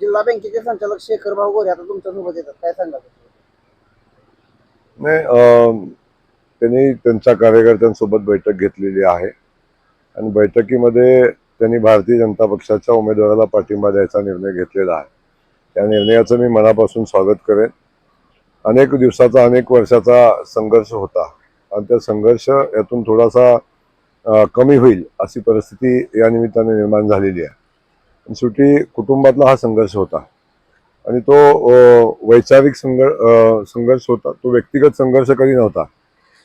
जिल्हा बँकेचे संचालक शेखर भाऊ गोरे आता तुमच्यासोबत येतात. काय सांगा नाही अं, त्यांनी त्यांच्या कार्यकर्त्यांसोबत बैठक घेतलेली आहे. आणि बैठकीमध्ये त्यांनी भारतीय जनता पक्षाच्या उमेदवाराला पाठिंबा द्यायचा निर्णय घेतलेला आहे. त्या निर्णयाचं मी मनापासून स्वागत करेन. अनेक दिवसाचा अनेक वर्षाचा संघर्ष होता. आणि त्या संघर्ष यातून थोडासा कमी होईल अशी परिस्थिती या निमित्ताने निर्माण झालेली आहे. आणि शेवटी कुटुंबातला हा संघर्ष होता. आणि तो वैचारिक संघर्ष संघर्ष होता. तो व्यक्तिगत संघर्ष कधी नव्हता.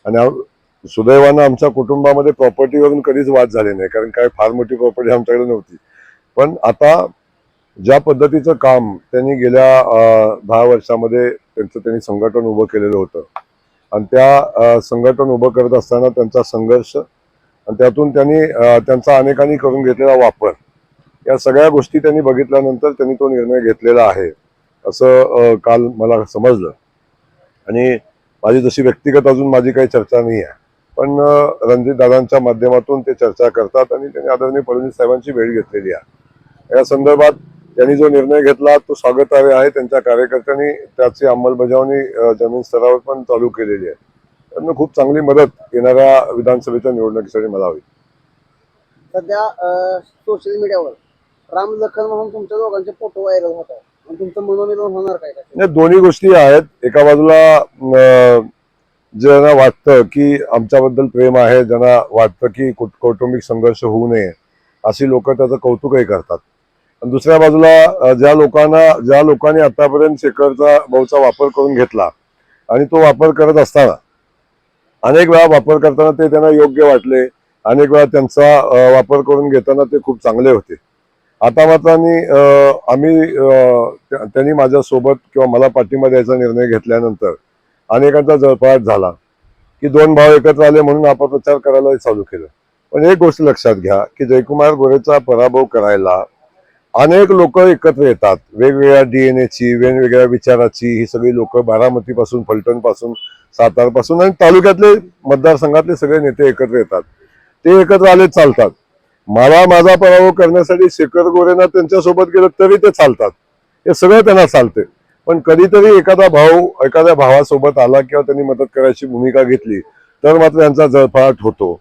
आणि सुदैवानं आमच्या कुटुंबामध्ये प्रॉपर्टीवरून कधीच वाद झाले नाही. कारण काय फार मोठी प्रॉपर्टी आमच्याकडे नव्हती. पण आता ज्या पद्धतीचं काम त्यांनी गेल्या दहा वर्षामध्ये त्यांचं त्यांनी संघटन उभं केलेलं होतं. आणि त्या संघटन उभं करत असताना त्यांचा संघर्ष आणि त्यातून त्यांनी त्यांचा अनेकांनी करून घेतलेला वापर या सगळ्या गोष्टी त्यांनी बघितल्यानंतर त्यांनी तो निर्णय घेतलेला आहे असं काल मला समजलं. आणि माझी जशी व्यक्तिगत अजून माझी काही चर्चा नाही आहे पण रणजितदादांच्या माध्यमातून ते चर्चा करतात आणि त्यांनी आदरणीय फडणवीस साहेबांची भेट घेतलेली आहे. या संदर्भात त्यांनी जो निर्णय घेतला तो स्वागतार्ह आहे. त्यांच्या कार्यकर्त्यांनी त्याची अंमलबजावणी जमीन स्तरावर पण चालू केलेली आहे. त्यांना खूप चांगली मदत येणाऱ्या विधानसभेच्या निवडणुकीसाठी मला होईल सध्या सोशल मीडियावर राम लखन म्हणून तुमच्या दोघांचे फोटो व्हायरल होत आहे तुमचं मनोमिलन होणार काय? नाही दोन्ही गोष्टी आहेत. एका बाजूला ज्यांना वाटतं की आमच्याबद्दल प्रेम आहे ज्यांना वाटतं की कुट- कौटुंबिक संघर्ष होऊ नये अशी लोक त्याचं कौतुकही करतात. दुसऱ्या बाजूला ज्या लोकांना ज्या लोकांनी आतापर्यंत शेखरचा भाऊचा वापर करून घेतला आणि तो वापर करत असताना अनेक वेळा वापर करताना ते त्यांना योग्य वाटले. अनेक वेळा त्यांचा वापर करून घेताना ते खूप चांगले होते. आता मात्र आणि, आम्ही त्यांनी माझ्यासोबत किंवा मला पाठिंबा द्यायचा निर्णय घेतल्यानंतर अनेकांचा जळफळाट झाला की दोन भाव एकत्र आले म्हणून आपण प्रचार करायला चालू केलं. पण एक गोष्ट लक्षात घ्या की जयकुमार गोरेचा पराभव करायला अनेक लोक एकत्र येतात. वेगवेगळ्या डीएनएची वेगवेगळ्या विचाराची ही सगळी लोक बारामतीपासून फलटणपासून आणि तालुक्यातले मतदारसंघातले सगळे नेते एकत्र येतात. ते एकत्र आले चालतात. मला माझा पराभव करण्यासाठी शेखर गोरेंना त्यांच्यासोबत गेलं तरी ते चालतात. हे सगळं त्यांना चालते पण कधीतरी एखादा भाऊ एखाद्या भावासोबत आला किंवा त्यांनी मदत करायची भूमिका घेतली तर मात्र यांचा जळफळाट होतो.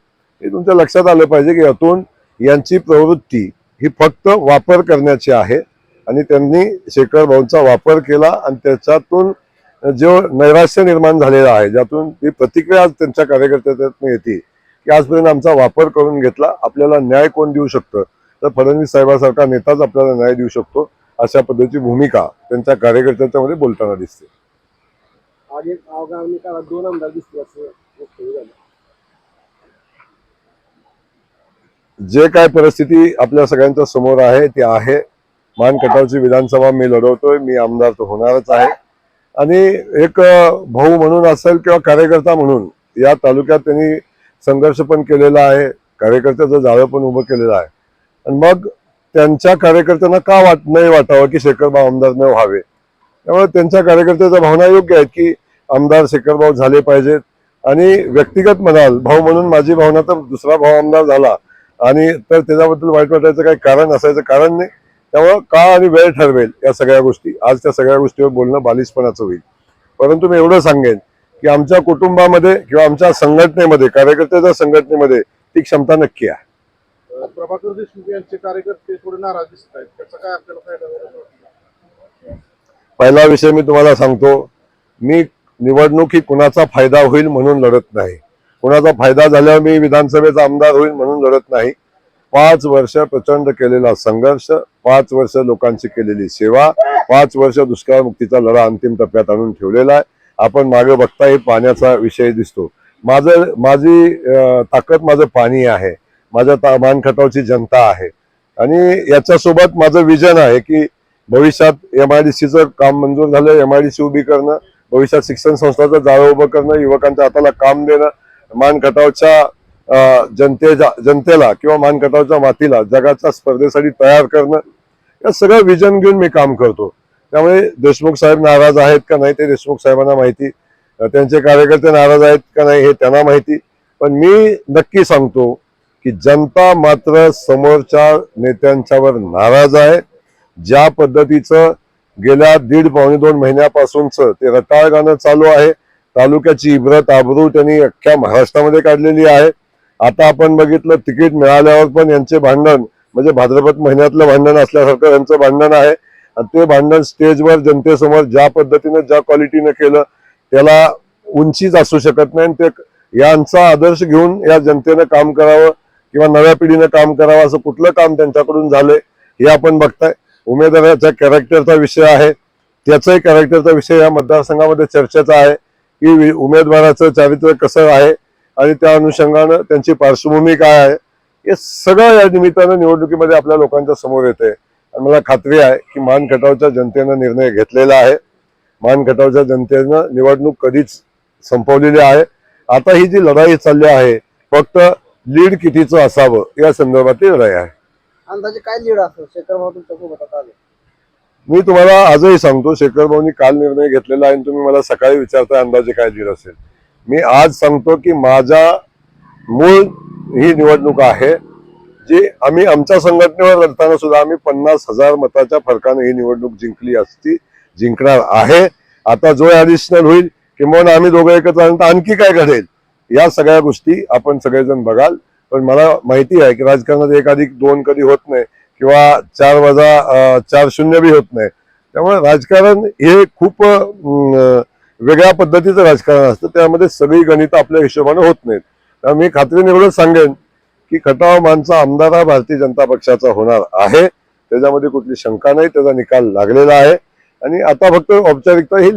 हे तुमच्या लक्षात आलं पाहिजे की यातून यांची प्रवृत्ती ही फक्त वापर करण्याची आहे. आणि त्यांनी शेखर भाऊंचा वापर केला आणि त्याच्यातून जो नैराश्य निर्माण झालेला आहे ज्यातून ती प्रतिक्रिया आज त्यांच्या कार्यकर्त्यातून येते की आजपर्यंत आमचा वापर करून घेतला आपल्याला न्याय कोण देऊ शकतं? तर फडणवीस साहेबांसारखा नेताच आपल्याला न्याय देऊ शकतो अशा पद्धतीची भूमिका त्यांच्या कार्यकर्त्यांच्यामध्ये बोलताना दिसते. आज एक दोन आमदार दिसतील असं वक्तव्य झालं जे काय परिस्थिती आपल्या सगळ्यांच्या समोर आहे ती आहे. मान कटावची विधानसभा मी लढवतोय मी आमदार तर होणारच आहे. आणि एक भाऊ म्हणून असेल किंवा कार्यकर्ता म्हणून या तालुक्यात त्यांनी संघर्ष पण केलेला आहे. कार्यकर्त्याचं जाळं पण उभं केलेलं आहे. आणि मग त्यांच्या कार्यकर्त्यांना का वाट नाही वाटावं की शेखरभाऊ आमदार न व्हावे? त्यामुळे त्यांच्या कार्यकर्त्याच्या भावना योग्य आहेत की आमदार शेखरभाऊ झाले पाहिजेत. आणि व्यक्तिगत म्हणाल भाऊ म्हणून माझी भावना तर दुसरा भाऊ आमदार झाला. आणि तर त्याच्याबद्दल वाईट वाटायचं काही कारण असायचं कारण नाही. त्यामुळं का आणि वेळ ठरवेल या सगळ्या गोष्टी. आज त्या सगळ्या गोष्टीवर बोलणं बालिशपणाचं होईल. परंतु मी एवढं सांगेन की आमच्या कुटुंबामध्ये किंवा आमच्या संघटनेमध्ये कार्यकर्त्याच्या संघटनेमध्ये ती क्षमता नक्की आहे. प्रभाकर देशमुख यांचे कार्यकर्ते थोडे नाराज दिसत आहेत. त्याचा काय आपल्याला फायदा? पहिला विषय मी तुम्हाला सांगतो मी निवडणूक ही कुणाचा फायदा होईल म्हणून लढत नाही. कुणाचा फायदा झाल्यावर मी विधानसभेचा आमदार होईल म्हणून लढत नाही. पाच वर्ष प्रचंड केलेला संघर्ष पाच वर्ष लोकांची केलेली सेवा पाच वर्ष दुष्काळमुक्तीचा लढा अंतिम टप्प्यात आणून ठेवलेला आहे. आपण मागे बघता हे पाण्याचा विषय दिसतो. माझं माझी ताकद माझं पाणी आहे. माझ्या ता मानखटावची जनता आहे. आणि याच्यासोबत माझं विजन आहे की भविष्यात एम आय डी सीचं काम मंजूर झालं एम आय डी सी उभी करणं भविष्यात शिक्षण संस्थाचं जाळं उभं करणं युवकांच्या हाताला काम देणं मानकटावच्या जनतेच्या जनतेला किंवा मानकटावच्या मातीला जगाच्या स्पर्धेसाठी तयार करणं या सगळं विजन घेऊन मी काम करतो. त्यामुळे देशमुख साहेब नाराज आहेत का नाही ते देशमुख साहेबांना माहिती. त्यांचे कार्यकर्ते नाराज आहेत का नाही हे त्यांना माहिती. पण मी नक्की सांगतो की जनता मात्र समोरच्या नेत्यांच्यावर नाराज आहे. ज्या पद्धतीचं गेल्या दीड पावणे दोन महिन्यापासूनच ते रटाळ गाणं चालू आहे. तालुक्याची इब्रत आबरू त्यांनी अख्ख्या महाराष्ट्रामध्ये काढलेली आहे. आता आपण बघितलं तिकीट मिळाल्यावर पण यांचे भांडण म्हणजे भाद्रपद महिन्यातलं भांडण असल्यासारखं यांचं भांडण आहे. आणि ते भांडण स्टेजवर जनतेसमोर ज्या पद्धतीनं ज्या क्वालिटीनं केलं त्याला उंचीच असू शकत नाही. आणि ते यांचा आदर्श घेऊन या जनतेनं काम करावं किंवा नव्या पिढीनं काम करावं असं कुठलं काम त्यांच्याकडून झालंय हे आपण बघताय. उमेदवाराच्या कॅरेक्टरचा विषय आहे. त्याचाही कॅरेक्टरचा विषय या मतदारसंघामध्ये चर्चेचा आहे. की उमेदवाराचं चारित्र्य कसं आहे आणि त्या अनुषंगानं त्यांची पार्श्वभूमी काय आहे हे सगळं या निमित्तानं निवडणुकीमध्ये आपल्या लोकांच्या समोर येते आणि मला खात्री आहे की मान खटावच्या जनतेनं निर्णय घेतलेला आहे. मान खटावच्या जनतेनं निवडणूक कधीच संपवलेली आहे. आता ही जी लढाई चालली आहे फक्त लीड कितीचं असावं या संदर्भातली लढाई आहे. अंदाजे काय लीड असेल? शेखर भाऊ तुमच्यासोबत आता मी तुम्हाला आजही सांगतो शेखर भाऊनी काल निर्णय घेतलेला आहे आणि तुम्ही मला सकाळी विचारता अंदाजे काय दिलं असेल. मी आज सांगतो की माझा मूळ ही निवडणूक आहे जी आम्ही आमच्या संघटनेवर लढताना सुद्धा आम्ही पन्नास हजार मताच्या फरकाने ही निवडणूक जिंकली असती जिंकणार आहे. आता जो ॲडिशनल होईल किंवा आम्ही दोघं एकत्र आल्यानंतर आणखी काय घडेल या सगळ्या गोष्टी आपण सगळेजण बघाल. पण मला माहिती आहे की राजकारणात एक अधिक दोन कधी होत नाही. किंवा चार वजा चार शून्य बी होत नाही. त्यामुळे राजकारण हे खूप वेगळ्या पद्धतीचं राजकारण असतं. त्यामध्ये सगळी गणित आपल्या हिशोबाने होत नाहीत. त्यामुळे मी खात्रीने एवढंच सांगेन की खटाव मानचा आमदार हा भारतीय जनता पक्षाचा होणार आहे. त्याच्यामध्ये कुठली शंका नाही. त्याचा निकाल लागलेला आहे. आणि आता फक्त औपचारिकता ही